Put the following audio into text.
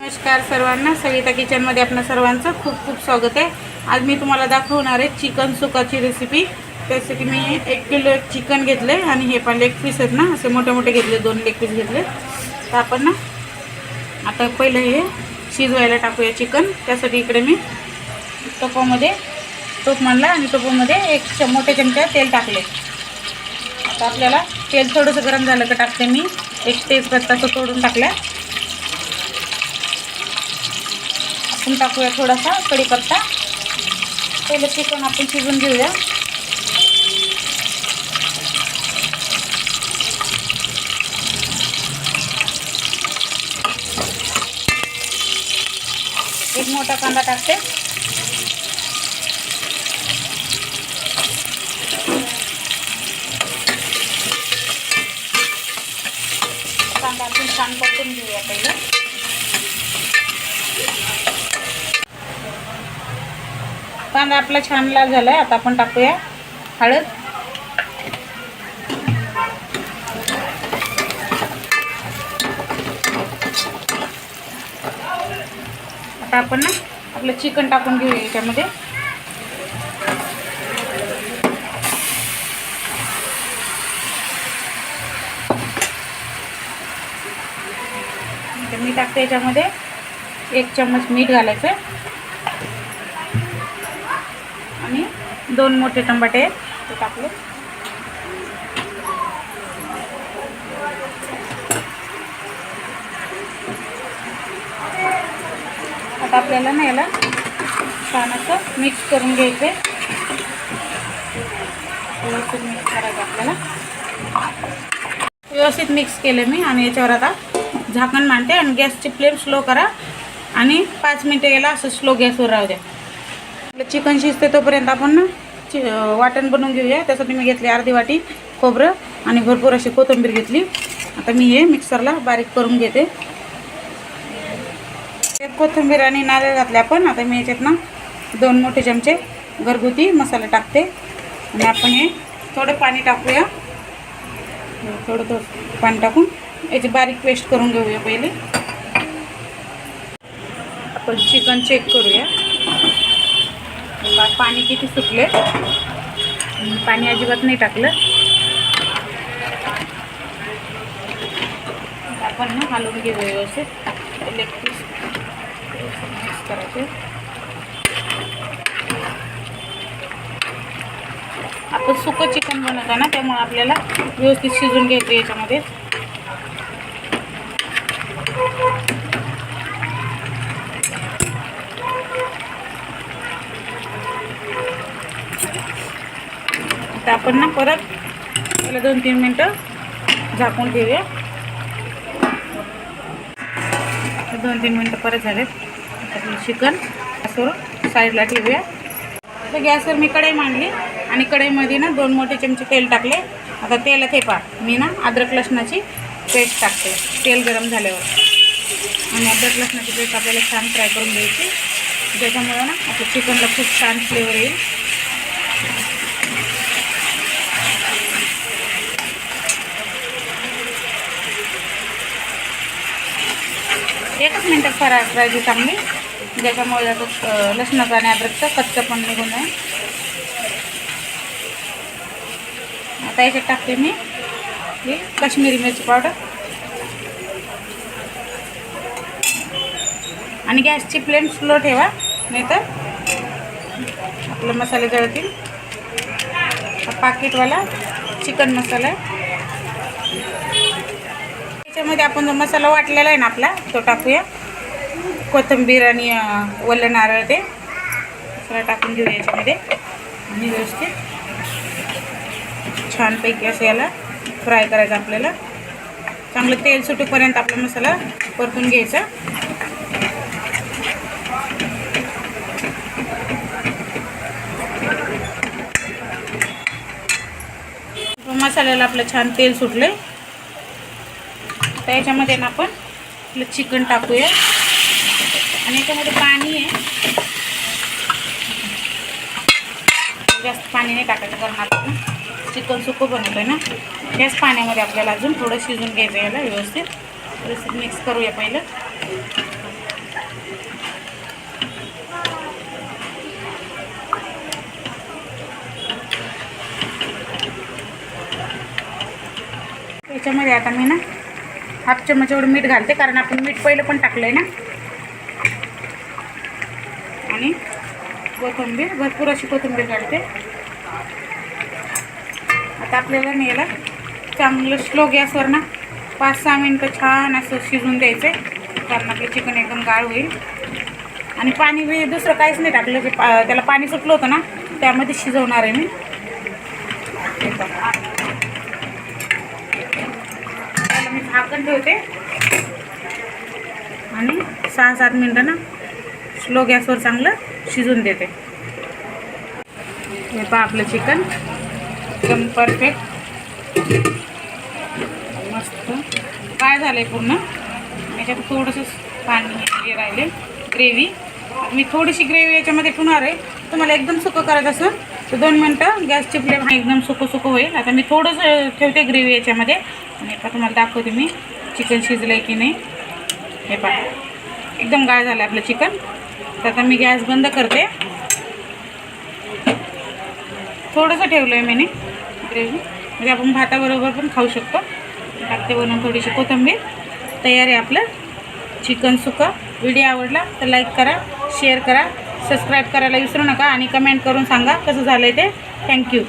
नमस्कार सर्वांना. सविता किचनमध्ये आपल्या सर्वांचं खूप खूप स्वागत आहे. आज मी तुम्हाला दाखवणार आहे चिकन सुकाची रेसिपी त्यासाठी मी एक किलो चिकन घेतले आणि हे पण लेग पीस आहेत ना असे मोठे मोठे घेतले दोन लेग पीस घेतले. तर आपण ना आता पहिलं हे शिजवायला टाकूया चिकन. त्यासाठी इकडे मी टोपामध्ये टोप मांडला आणि टोपामध्ये एक च मोठे चमचा तेल टाकले आता आपल्याला तेल थोडंसं गरम झालं का टाकते मी. एक तेजपत्ताचं तोडून टाकला लसूण टाकूया थोडासा कढीपत्ता. पहिलं पण आपण शिजून घेऊया. एक मोठा कांदा टाकते कांदा आपण छान परतून घेऊया पहिलं कांदा आपला छान लाल झाला आहे आता आपण टाकूया. हळद. आता आपण ना आपलं चिकन टाकून घेऊया याच्यामध्ये. मी टाकते याच्यामध्ये एक चम्मच मीठ घालायचं दोन मोठे टमाटे. आहेत ते टाकले आता आपल्याला ना याला छान असं मिक्स करून घ्यायचं व्यवस्थित मिक्स करायचं आपल्याला. व्यवस्थित मिक्स केलं मी आणि याच्यावर आता झाकण मांडते आणि गॅसची फ्लेम स्लो करा आणि पाच मिनटं याला असं स्लो गॅसवर राहू द्या. आपलं चिकन शिजते तोपर्यंत आपण ना वाटण बनवून घेऊया. त्यासाठी मी घेतली अर्धी वाटी खोबरं आणि भरपूर अशी कोथिंबीर घेतली. आता मी हे मिक्सरला बारीक करून घेते. कोथिंबीर आणि नारळ घातले आपण. आता मी याच्यात ना दोन मोठे चमचे घरगुती मसाला टाकते. आणि आपण हे थोडं पाणी टाकूया. थोडं थोडं पाणी टाकून याची बारीक पेस्ट करून घेऊया पहिले. आपण चिकन चेक करूया. पाणी किती सुटले? पाणी अजिबात नाही टाकलं. आपण ना हलवून घेऊ व्यवस्थित. लेग पीस मिक्स करायचे. आपण सुकं चिकन बनवतो ना त्यामुळे आपल्याला व्यवस्थित शिजून घ्यायचं याच्यामध्ये आता आपण ना परत त्याला दोन तीन मिनटं झाकून ठेवूया. दोन तीन मिनटं परत झालेत. आपलं चिकन गॅसवर साईडला ठेवूया. तर गॅसवर मी कढई मांडली आणि कढईमध्ये ना दोन मोठे चमचे तेल टाकले. आता तेल थेपा मी ना अद्रक लसणाची पेस्ट टाकते. तेल गरम झाल्यावर. आणि अद्रक लसणाची पेस्ट आपल्याला छान फ्राय करून द्यायची त्याच्यामुळे ना आपलं चिकनला खूप छान फ्लेवर येईल. एकच मिनटात फ्राय करायची चांगली. ज्याच्यामुळे त्याचं लसणाचा आणि अद्रकचं कच्चं पण निघून आहे आता याच्यात टाकते मी हे काश्मीरी मिरची पावडर. आणि गॅसची फ्लेम स्लो ठेवा नाहीतर आपलं मसाले जळतील. पाकिटवाला चिकन मसाला आहे. त्याच्यामध्ये आपण जो मसाला वाटलेला आहे ना आपला तो टाकूया. कोथिंबीर आणि अं, ओलं नारळ ते सगळं टाकून घेऊया याच्यामध्ये. आणि व्यवस्थित. छानपैकी असं याला फ्राय करायचं आपल्याला. चांगलं तेल सुटेपर्यंत आपला मसाला परतून घ्यायचा. मसाल्याला आपलं छान तेल सुटले तर याच्यामध्ये ना आपण आपलं चिकन टाकूया. आणि याच्यामध्ये पाणी आहे. जास्त पाणी नाही टाकायचं कारण आपण. चिकन सुकं बनवतो आहे ना. त्याच पाण्यामध्ये आपल्याला अजून थोडं शिजून घ्यायचं याला व्यवस्थित. व्यवस्थित मिक्स करूया पहिलं. याच्यामध्ये आता मी ना हाफ चम्मच एवढं मीठ घालते कारण आपण मीठ पहिलं पण टाकलं आहे ना. आणि कोथिंबीर भरपूर अशी कोथिंबीर घालते. आता आपल्याला ना याला चांगलं स्लो गॅसवर ना पाच सहा मिनटं छान असं शिजून द्यायचं कारण आपलं चिकन एकदम गाळ होईल. आणि पाणी बी दुसरं काहीच नाही टाकलं की पा त्याला पाणी सुटलं होतं ना त्यामध्ये शिजवणार आहे मी हे बघा. त्याला मी झाकण ठेवते. आणि सहा सात मिनटं ना स्लो गॅसवर चांगलं शिजून देते. हे पहा आपलं चिकन. एकदम परफेक्ट मस्त. काय झालं आहे पूर्ण. याच्यात थोडंसं पाणी हे राहिले. ग्रेव्ही. मी थोडीशी ग्रेव्ही याच्यामध्ये ठेवणार आहे. तुम्हाला एकदम सुकं करायचं असेल तर दोन मिनटं गॅसची फ्लेम एकदम सुकं सुकं होईल. आता मी थोडंसं ठेवते ग्रेव्ही याच्यामध्ये. आणि आता तुम्हाला दाखवते मी. चिकन शिजलं आहे की नाही? हे पहा. एकदम गाळ झालं आपलं चिकन तर आता मी गॅस बंद करते. थोडंसं ठेवलं आहे मी ग्रेव्ही म्हणजे आपण भाताबरोबर पण खाऊ शकतो. टाकते बनवून थोडीशी कोथिंबीर. तयार आहे आपलं. चिकन सुका. व्हिडिओ आवडला तर लाईक करा शेअर करा सबस्क्राईब करायला विसरू नका आणि कमेंट करून सांगा कसं झालं आहे ते थँक्यू